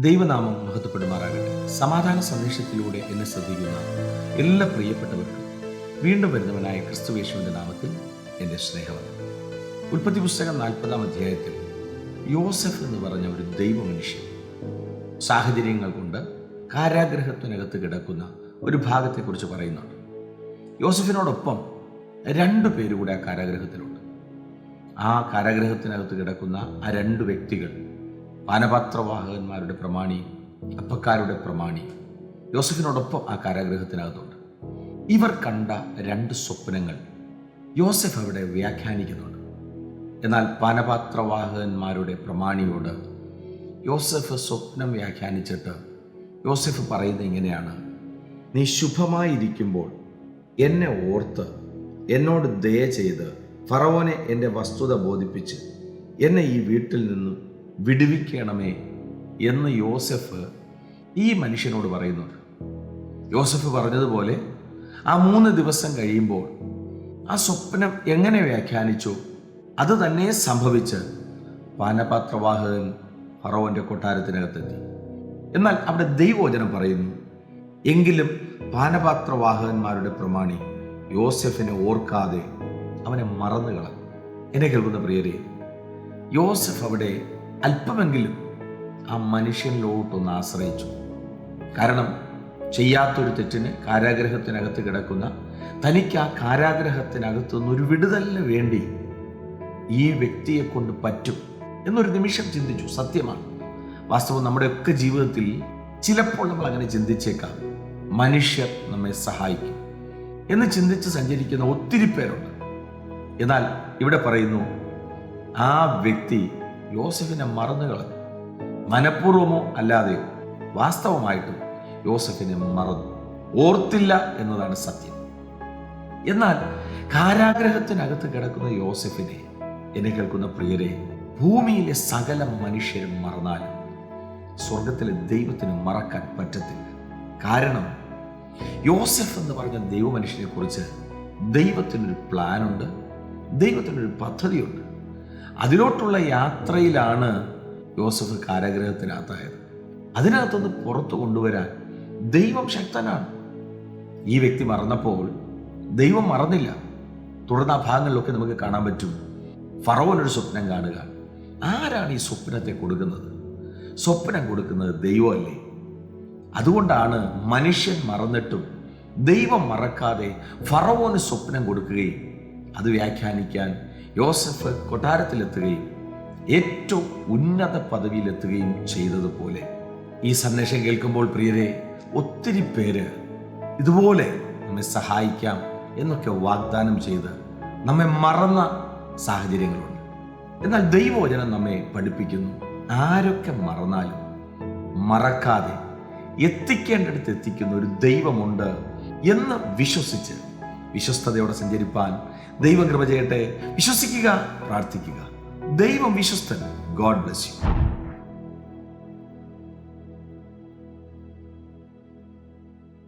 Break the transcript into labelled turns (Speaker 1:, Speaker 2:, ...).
Speaker 1: ദൈവനാമം മഹത്വപ്പെടുമാറാകട്ടെ. സമാധാന സന്ദേശത്തിലൂടെ എന്നെ ശ്രദ്ധിക്കുന്ന എല്ലാ പ്രിയപ്പെട്ടവർക്കും വീണ്ടും വരുന്നവനായ ക്രിസ്തുവേശുവിന്റെ നാമത്തിൽ എന്റെ സ്നേഹമാണ് ഉൽപ്പത്തി പുസ്തകം നാൽപ്പതാം അധ്യായത്തിൽ യോസഫ് എന്ന് പറഞ്ഞ ഒരു ദൈവ മനുഷ്യൻ സാഹചര്യങ്ങൾ കൊണ്ട് കാരാഗ്രഹത്തിനകത്ത് കിടക്കുന്ന ഒരു ഭാഗത്തെക്കുറിച്ച് പറയുന്നുണ്ട്. യോസഫിനോടൊപ്പം രണ്ടു പേരുകൂടെ ആ കാരാഗ്രഹത്തിലുണ്ട്. ആ കാരാഗ്രഹത്തിനകത്ത് കിടക്കുന്ന ആ രണ്ട് വ്യക്തികൾ പാനപാത്രവാഹകന്മാരുടെ പ്രമാണി അപ്പക്കാരുടെ പ്രമാണി. യോസഫിനോടൊപ്പം ആ കാരാഗ്രഹത്തിനകത്തുണ്ട്. ഇവർ കണ്ട രണ്ട് സ്വപ്നങ്ങൾ യോസഫ് അവിടെ വ്യാഖ്യാനിക്കുന്നുണ്ട്. എന്നാൽ പാനപാത്രവാഹകന്മാരുടെ പ്രമാണിയോട് യോസഫ് സ്വപ്നം വ്യാഖ്യാനിച്ചിട്ട് യോസഫ് പറയുന്നത് ഇങ്ങനെയാണ് നീ ശുഭമായിരിക്കുമ്പോൾ എന്നെ ഓർത്ത് എന്നോട് ദയ ചെയ്ത് ഫറവോനെ എന്റെ വസ്തുത ബോധിപ്പിച്ച് എന്നെ ഈ വീട്ടിൽ നിന്നും വിടുവിക്കണമേ എന്ന് യോസഫ് ഈ മനുഷ്യനോട് പറയുന്നുണ്ട്. യോസഫ് പറഞ്ഞതുപോലെ ആ മൂന്ന് ദിവസം കഴിയുമ്പോൾ ആ സ്വപ്നം എങ്ങനെ വ്യാഖ്യാനിച്ചു? അത് തന്നെ സംഭവിച്ച് പാനപാത്രവാഹകൻ ഫറവോന്റെ കൊട്ടാരത്തിനകത്തെത്തി. എന്നാൽ അവിടെ ദൈവവചനം പറയുന്നു എങ്കിലും പാനപാത്രവാഹകന്മാരുടെ പ്രമാണി യോസഫിനെ ഓർക്കാതെ അവനെ മറന്നു കളഞ്ഞു എന്നെ കേൾക്കുന്ന പ്രിയരെ യോസഫ് അവിടെ അല്പമെങ്കിലും ആ മനുഷ്യനിലോട്ടൊന്ന് ആശ്രയിച്ചു. കാരണം ചെയ്യാത്തൊരു തെറ്റിന് കാരാഗ്രഹത്തിനകത്ത് കിടക്കുന്ന തനിക്ക് ആ കാരാഗ്രഹത്തിനകത്തു നിന്നൊരു വിടുതലിന് വേണ്ടി ഈ വ്യക്തിയെ കൊണ്ട് പറ്റും എന്നൊരു നിമിഷം ചിന്തിച്ചു. സത്യമാണ്. വാസ്തവം നമ്മുടെയൊക്കെ ജീവിതത്തിൽ ചിലപ്പോൾ നമ്മൾ അങ്ങനെ ചിന്തിച്ചേക്കാം. മനുഷ്യർ നമ്മെ സഹായിക്കും എന്ന് ചിന്തിച്ച് സഞ്ചരിക്കുന്ന ഒത്തിരി പേരുണ്ട്. എന്നാൽ ഇവിടെ പറയുന്നു ആ വ്യക്തി യോസഫിനെ മറന്നു കളഞ്ഞു മനഃപൂർവമോ അല്ലാതെയോ. വാസ്തവമായിട്ടും യോസഫിനെ മറന്നു. ഓർത്തില്ല എന്നതാണ് സത്യം. എന്നാൽ കാരാഗ്രഹത്തിനകത്ത് കിടക്കുന്ന യോസഫിനെ എന്നെ കേൾക്കുന്ന പ്രിയരെ ഭൂമിയിലെ സകല മനുഷ്യരും മറന്നാലും സ്വർഗത്തിലെ ദൈവത്തിന് മറക്കാൻ പറ്റത്തില്ല. കാരണം യോസഫ് എന്ന് പറഞ്ഞ ദൈവമനുഷ്യനെ കുറിച്ച് ദൈവത്തിനൊരു പ്ലാനുണ്ട് ദൈവത്തിനൊരു പദ്ധതിയുണ്ട്. അതിലോട്ടുള്ള യാത്രയിലാണ് യോസഫ് കാരാഗ്രഹത്തിനകത്തായത്. അതിനകത്തുനിന്ന് പുറത്തു കൊണ്ടുവരാൻ ദൈവം ശക്തനാണ്. ഈ വ്യക്തി മറന്നപ്പോൾ ദൈവം മറന്നില്ല. തുടർന്ന് ആ ഭാഗങ്ങളിലൊക്കെ നമുക്ക് കാണാൻ പറ്റും. ഫറവോൻ ഒരു സ്വപ്നം കാണുക. ആരാണ് ഈ സ്വപ്നത്തെ കൊടുക്കുന്നത്? സ്വപ്നം കൊടുക്കുന്നത് ദൈവമല്ലേ? അതുകൊണ്ടാണ് മനുഷ്യൻ മറന്നിട്ടും ദൈവം മറക്കാതെ ഫറവോന് സ്വപ്നം കൊടുക്കുകയും അത് വ്യാഖ്യാനിക്കാൻ യോസഫ് കൊട്ടാരത്തിലെത്തുകയും ഏറ്റവും ഉന്നത പദവിയിലെത്തുകയും ചെയ്തതുപോലെ ഈ സന്ദേശം കേൾക്കുമ്പോൾ പ്രിയരെ ഒത്തിരി പേര് ഇതുപോലെ നമ്മെ സഹായിക്കാം എന്നൊക്കെ വാഗ്ദാനം ചെയ്ത് നമ്മെ മറന്ന സാഹചര്യങ്ങളുണ്ട്. എന്നാൽ ദൈവവചനം നമ്മെ പഠിപ്പിക്കുന്നു. ആരൊക്കെ മറന്നാലും മറക്കാതെ എത്തിക്കേണ്ടടുത്ത് എത്തിക്കുന്ന ഒരു ദൈവമുണ്ട് എന്ന് വിശ്വസിച്ച് വിശ്വസ്തയോടെ സഞ്ചരിപ്പാൻ ദൈവം കൃപ ചെയ്യട്ടെ. വിശ്വസിക്കുക പ്രാർത്ഥിക്കുക. ദൈവം വിശ്വസ്തൻ. God bless you